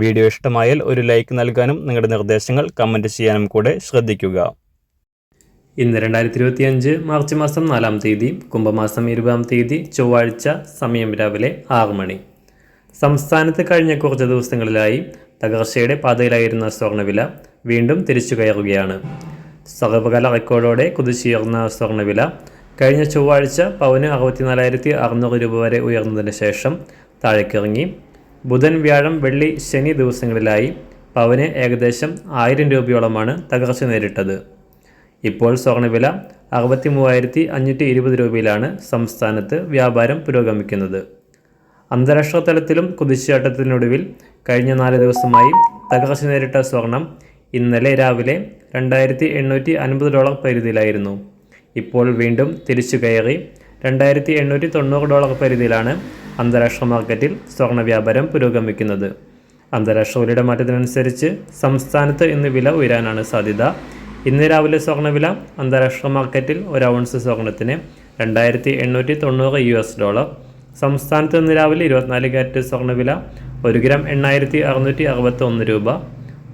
Video ഇഷ്ടമായാൽ ഒരു like നൽകാനും നിങ്ങളുടെ നിർദ്ദേശങ്ങൾ കമന്റ് ചെയ്യാനും കൂടെ ശ്രദ്ധിക്കുക. ഇന്ന് രണ്ടായിരത്തി ഇരുപത്തി അഞ്ച് മാർച്ച് മാസം നാലാം തീയതി കുംഭമാസം ഇരുപതാം തീയതി ചൊവ്വാഴ്ച സമയം രാവിലെ ആറ് മണി. സംസ്ഥാനത്ത് കഴിഞ്ഞ കുറച്ച് ദിവസങ്ങളിലായി തകർച്ചയുടെ പാതയിലായിരുന്ന സ്വർണവില വീണ്ടും തിരിച്ചു കയറുകയാണ്. സർവകാല റെക്കോർഡോടെ കുതിച്ചുയർന്ന സ്വർണവില കഴിഞ്ഞ ചൊവ്വാഴ്ച പവന് അറുപത്തിനാലായിരത്തി അറുന്നൂറ് രൂപ വരെ ഉയർന്നതിന് ശേഷം താഴേക്കിറങ്ങി. ബുധൻ വ്യാഴം വെള്ളി ശനി ദിവസങ്ങളിലായി പവന് ഏകദേശം ആയിരം രൂപയോളമാണ് തകർച്ച നേരിട്ടത്. ഇപ്പോൾ സ്വർണവില അറുപത്തി മൂവായിരത്തി അഞ്ഞൂറ്റി ഇരുപത് രൂപയിലാണ് സംസ്ഥാനത്ത് വ്യാപാരം പുരോഗമിക്കുന്നത്. അന്താരാഷ്ട്ര തലത്തിലും കുതിച്ചുചാട്ടത്തിനൊടുവിൽ കഴിഞ്ഞ നാല് ദിവസമായി തകർച്ച നേരിട്ട സ്വർണം ഇന്നലെ രാവിലെ രണ്ടായിരത്തി എണ്ണൂറ്റി അൻപത് ഡോളർ പരിധിയിലായിരുന്നു. ഇപ്പോൾ വീണ്ടും തിരിച്ചു കയറി രണ്ടായിരത്തി എണ്ണൂറ്റി തൊണ്ണൂറ് ഡോളർ പരിധിയിലാണ് അന്താരാഷ്ട്ര മാർക്കറ്റിൽ സ്വർണ വ്യാപാരം പുരോഗമിക്കുന്നത്. അന്താരാഷ്ട്ര വിലയുടെ മാറ്റത്തിനനുസരിച്ച് സംസ്ഥാനത്ത് ഇന്ന് വില ഉയരാനാണ് സാധ്യത. ഇന്ന് രാവിലെ സ്വർണവില അന്താരാഷ്ട്ര മാർക്കറ്റിൽ ഒരു ഔൺസ് സ്വർണത്തിന് രണ്ടായിരത്തി എണ്ണൂറ്റി തൊണ്ണൂറ് യു എസ് ഡോളർ. സംസ്ഥാനത്ത് ഇന്ന് രാവിലെ ഇരുപത്തിനാല് ക്യാരറ്റ് സ്വർണവില ഒരു ഗ്രാം എണ്ണായിരത്തി അറുന്നൂറ്റി അറുപത്തി ഒന്ന് രൂപ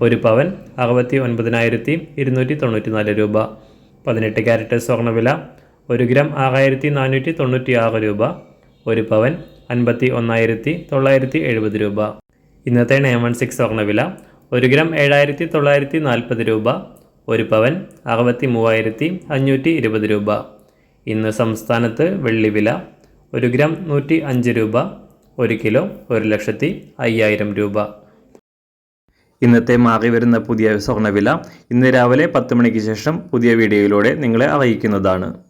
ഒരു പവൻ അറുപത്തി ഒൻപതിനായിരത്തി ഇരുന്നൂറ്റി തൊണ്ണൂറ്റി നാല് രൂപ. പതിനെട്ട് കാരറ്റ് സ്വർണവില ഒരു ഗ്രാം ആറായിരത്തി നാനൂറ്റി തൊണ്ണൂറ്റി ആറ് രൂപ ഒരു പവൻ അൻപത്തി ഒന്നായിരത്തി തൊള്ളായിരത്തി എഴുപത് രൂപ. ഇന്നത്തെ നയൻ വൺ സിക്സ് സ്വർണവില ഒരു ഗ്രാം ഏഴായിരത്തി തൊള്ളായിരത്തി നാൽപ്പത് രൂപ. ഒരു പവൻ അറുപത്തി മൂവായിരത്തി അഞ്ഞൂറ്റി ഇരുപത് രൂപ. ഇന്ന് സംസ്ഥാനത്ത് വെള്ളിവില ഒരു ഗ്രാം നൂറ്റി അഞ്ച് രൂപ. ഒരു കിലോ ഒരു ലക്ഷത്തി അയ്യായിരം രൂപ. ഇന്നത്തെ മാറി വരുന്ന പുതിയ സ്വർണവില ഇന്ന് രാവിലെ പത്ത് മണിക്ക് ശേഷം പുതിയ വീഡിയോയിലൂടെ നിങ്ങളെ അറിയിക്കുന്നതാണ്.